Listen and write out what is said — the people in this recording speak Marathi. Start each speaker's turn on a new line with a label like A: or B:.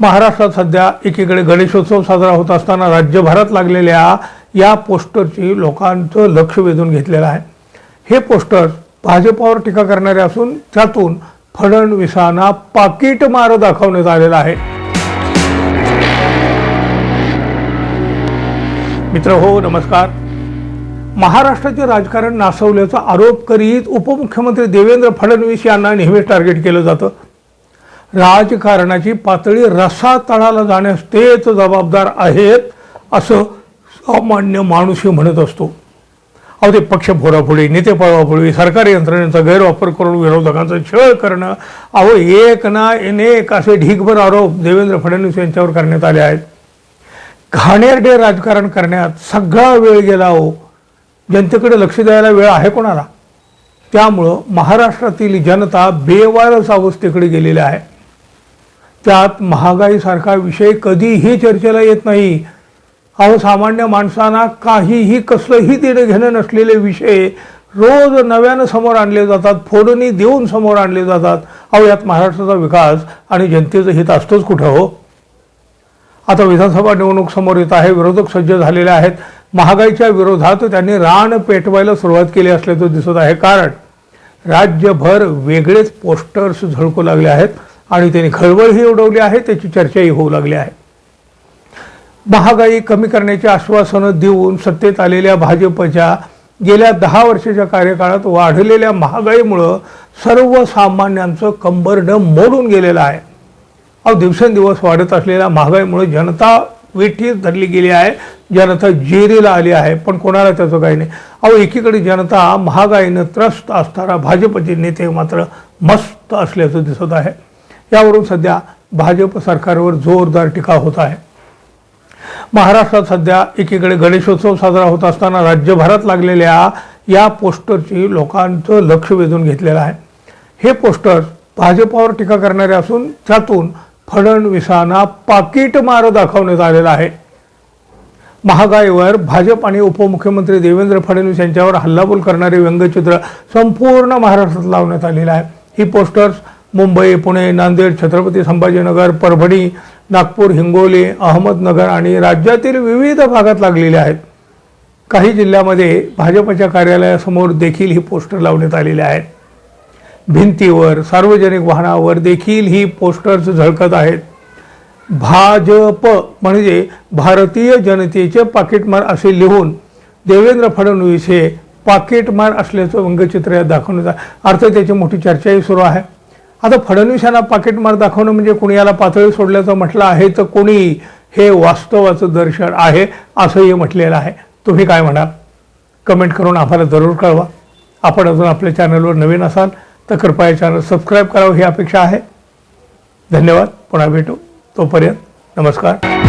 A: महाराष्ट्रात सध्या एकीकडे गणेशोत्सव साजरा होत असताना राज्यभरात लागलेल्या या पोस्टरची लोकांचं लक्ष वेधून घेतलेलं आहे. हे पोस्टर भाजपावर टीका करणारे असून त्यातून फडणवीसांना पाकिट मार दाखवण्यात आलेला आहे. मित्र हो नमस्कार. महाराष्ट्राचे राजकारण नासवल्याचा आरोप करीत उपमुख्यमंत्री देवेंद्र फडणवीस यांना नेहमीच टार्गेट केलं जातं. राजकारणाची पातळी रसातळाला जाण्यास तेच जबाबदार आहेत असं सामान्य माणूसही म्हणत असतो. अहो ते पक्ष फोडाफोडी नेते पळवाफोडी सरकारी यंत्रणेचा गैरवापर करून विरोधकांचा छळ करणं अहो एक ना अनेक असे ढीकभर आरोप देवेंद्र फडणवीस यांच्यावर करण्यात आले आहेत. घाणेरडे राजकारण करण्यात सगळा वेळ गेला हो जनतेकडे लक्ष द्यायला वेळ आहे कोणाला? त्यामुळं महाराष्ट्रातील जनता बेवारस अवस्थेकडे गेलेली आहे. त्यात महागाईसारखा विषय कधीही चर्चेला येत नाही. अहो सामान्य माणसांना काहीही कसलंही देणं घेणं नसलेले विषय रोज नव्यानं समोर आणले जातात फोडणी देऊन समोर आणले जातात. अहो यात महाराष्ट्राचा विकास आणि जनतेचं हित असतंच कुठं हो? आता विधानसभा निवडणूक समोर येत आहे विरोधक सज्ज झालेले आहेत. महागाईच्या विरोधात त्यांनी रान पेटवायला सुरुवात केली असल्याचं दिसत आहे. कारण राज्यभर वेगळेच पोस्टर्स झळकू लागले आहेत. आणि त्यांनी खळबळही उडवली आहे त्याची चर्चाही होऊ लागली आहे. महागाई कमी करण्याची आश्वासनं देऊन सत्तेत आलेल्या भाजपच्या गेल्या दहा वर्षाच्या कार्यकाळात वाढलेल्या महागाईमुळं सर्वसामान्यांचं कंबरडं मोडून गेलेलं आहे. अहो दिवसेंदिवस वाढत असलेल्या महागाईमुळे जनता वेठीत धरली गेली आहे जनता जेरीला आली आहे पण कोणाला त्याचं काही नाही. अहो एकीकडे जनता महागाईनं त्रस्त असताना भाजपचे नेते मात्र मस्त असल्याचं दिसत आहे. यावरून सध्या भाजप सरकारवर जोरदार टीका होत आहे. महाराष्ट्रात सध्या एकीकडे गणेशोत्सव साजरा होत असताना राज्यभरात लागलेल्या या पोस्टरची लोकांचं लक्ष वेधून घेतलेलं आहे. हे पोस्टर भाजपावर टीका करणारे असून त्यातून फडणवीसांना पाकिट मार दाखवण्यात आलेला आहे. महागाईवर भाजप आणि उपमुख्यमंत्री देवेंद्र फडणवीस यांच्यावर हल्लाबोल करणारे व्यंगचित्र संपूर्ण महाराष्ट्रात लावण्यात आलेलं आहे. ही पोस्टर्स मुंबई पुणे नांदेड छत्रपती संभाजीनगर परभणी नागपूर हिंगोली अहमदनगर आणि राज्यातील विविध भागात लागलेले आहेत. काही जिल्ह्यामध्ये भाजपच्या कार्यालयासमोर देखील ही पोस्टर लावण्यात आलेली आहेत. भिंतीवर सार्वजनिक वाहनावर देखील ही पोस्टर्स झळकत आहेत. भाजप म्हणजे भारतीय जनतेचे पाकिटमार असे लिहून देवेंद्र फडणवीस हे पाकिटमार असल्याचं व्यंगचित्र यात दाखवण्यात अर्थ त्याची मोठी चर्चाही सुरू आहे. आता फडणवीस यांना पाकिटमार दाखवणं म्हणजे कोणी याला पातळी सोडल्याचं म्हटलं आहे तर कोणी हे वास्तवाचं दर्शन आहे असंही म्हटलेलं आहे. तुम्ही काय म्हणाल? कमेंट करून आम्हाला जरूर कळवा. आपण अजून आपल्या चॅनलवर नवीन असाल तर कृपया चॅनल सबस्क्राईब करावं ही अपेक्षा आहे. धन्यवाद. पुन्हा भेटू. तोपर्यंत नमस्कार.